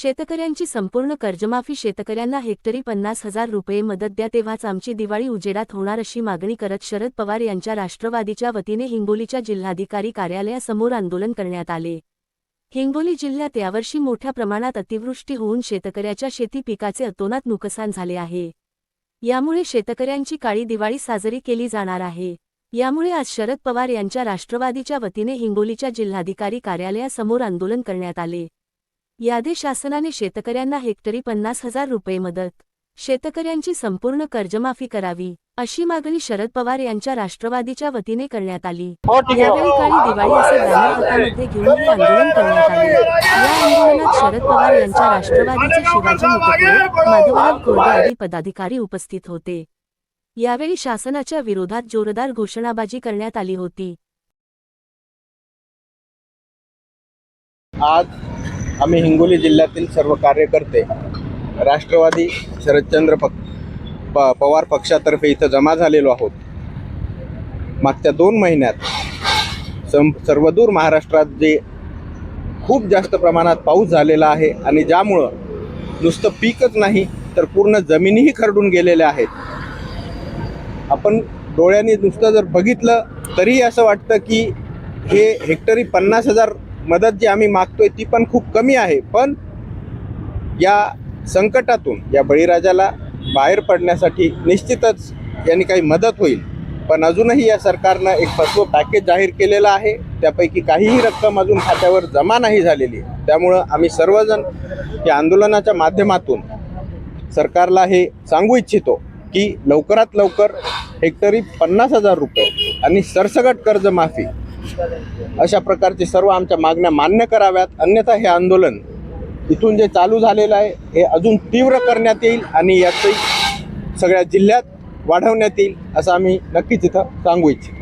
शेतकऱ्यांची संपूर्ण कर्जमाफी शेतकऱ्यांना हेक्टरी पन्नास हजार रुपये मदत द्या तेव्हाच आमची दिवाळी उजेडात होणार अशी मागणी करत शरद पवार यांच्या राष्ट्रवादीच्या वतीने हिंगोलीच्या जिल्हाधिकारी कार्यालयासमोर आंदोलन करण्यात आले. हिंगोली जिल्ह्यात यावर्षी मोठ्या प्रमाणात अतिवृष्टी होऊन शेतकऱ्याच्या शेती पिकाचे अतोनात नुकसान झाले आहे. यामुळे शेतकऱ्यांची काळी दिवाळी साजरी केली जाणार आहे. यामुळे आज शरद पवार यांच्या राष्ट्रवादीच्या वतीने हिंगोलीच्या जिल्हाधिकारी कार्यालयासमोर आंदोलन करण्यात आले. यादी शासनाने शेतकऱ्यांना हेक्टरी पन्नास हजार रुपये मदत. शेतकऱ्यांची संपूर्ण कर्जमाफी करावी अशी मागणी शरद पवार यांच्या राष्ट्रवादीच्या वतीने करण्यात आली. यावेळी काळी दिवाळी असे बॅनर हातामध्ये घेऊन हे आंदोलन करण्यात आले. या आंदोलनात शरद पवार यांच्या राष्ट्रवादीचे शिवाजी मुकटे माधवराव कोरडे आदी पदाधिकारी उपस्थित होते. यावेळी शासनाच्या विरोधात जोरदार घोषणाबाजी करण्यात आली होती. आज आम्ही हिंगोली जिल्ह्यातील सर्व कार्यकर्ते राष्ट्रवादी शरदचंद्र पक प पवार पक्षातर्फे इथं जमा झालेलो आहोत. मागच्या दोन महिन्यात सं सर्वदूर महाराष्ट्रात जे खूप जास्त प्रमाणात पाऊस झालेला आहे आणि ज्यामुळं नुसतं पीकच नाही तर पूर्ण जमिनीही खरडून गेलेल्या आहेत. आपण डोळ्यांनी नुसतं जर बघितलं तरीही असं वाटतं की हे हेक्टरी पन्नास हजार मदत जी आम्ही मागतोय ती पण खूप कमी आहे. पण या संकटातून या बळीराजाला बाहेर पडण्यासाठी निश्चितच यांनी काही मदत होईल. पण अजूनही या सरकारनं एक फसवं पॅकेज जाहीर केलेलं आहे. त्यापैकी काहीही रक्कम अजून खात्यावर जमा नाही झालेली. आहे त्यामुळं आम्ही सर्वजण या आंदोलनाच्या माध्यमातून सरकारला हे सांगू इच्छितो की लवकरात लवकर हेक्टरी पन्नास हजार रुपये आणि सरसगट कर्जमाफी अशा प्रकारचे सर्व आमच्या मागण्या मान्य कराव्यात. अन्यथा हे आंदोलन इथून जे चालू झालेलं आहे हे अजून तीव्र करण्यात येईल आणि याचही सगळ्या जिल्ह्यात वाढवण्यात येईल असं आम्ही नक्कीच इथं सांगू इच्छितो.